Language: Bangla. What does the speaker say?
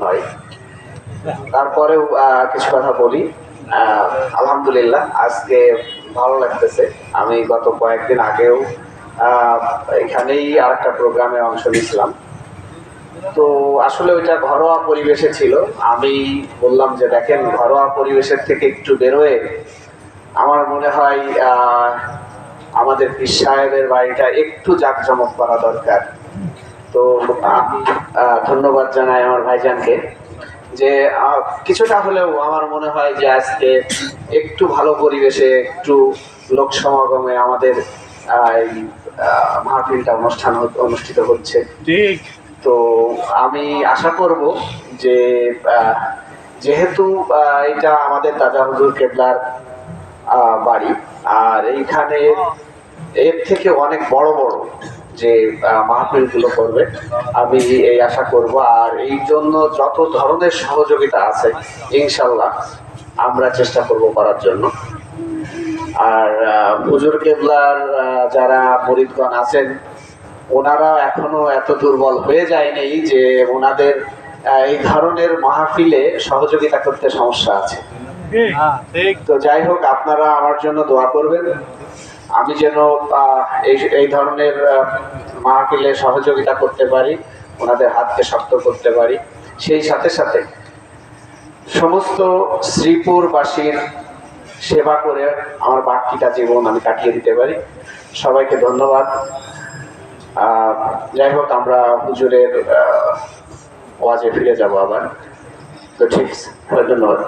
নয় তারপরেও কিছু কথা বলি। আলহামদুলিল্লাহ, আজকে ভালো লাগতেছে। আমি গত কয়েকদিন আগেও এখানেই আর একটা প্রোগ্রামে অংশ নিয়েছিলাম। তো আসলে ওইটা ঘরোয়া পরিবেশে ছিল। আমি বললাম যে, দেখেন, ঘরোয়া পরিবেশের থেকে একটু বেরোয় আমার মনে হয় আমাদের সাহেবের বাড়িটা একটু জাঁকজমক করা দরকার। তো ধন্যবাদ জানাই আমার ভাইজানকে যে কিছুটা হলেও আমার মনে হয় যে আজকে একটু ভালো পরিবেশে একটু লোক সমাগমে আমাদের মাহফিলটা অনুষ্ঠান অনুষ্ঠিত হচ্ছে। ঠিক। তো আমি আশা করব যে যেহেতু এটা আমাদের দাদা হুজুর কেবলার বাড়ি আর এইখানে এর থেকে অনেক বড় বড় যে মাহফিলগুলো করবে। আমি এই আশা করব, আর এই জন্য যত ধরনের সহযোগিতা আছে ইনশাল্লাহ আমরা চেষ্টা করব করার জন্য। আর হুজুর কেবলার যারা মরিদগণ আছেন, ওনারা এখনও এত দুর্বল হয়ে যায়নি যে ওনাদের এই ধরনের মাহফিলে সহযোগিতা করতে সমস্যা আছে। তো যাই হোক, আপনারা আমার জন্য দোয়া করবেন। আমি যেন এই ধরনের মাহফিলে সহযোগিতা করতে পারি, ওনাদের হাতকে শক্ত করতে পারি। সেই সাথে সাথে সমস্ত শ্রীপুরবাসীর সেবা করে আমার বাকিটা জীবন আমি কাটিয়ে দিতে পারি। সবাইকে ধন্যবাদ। যাই হোক, আমরা হুজুরের ওয়াজে ফিরে যাব আবার। তো ঠিক ধন্যবাদ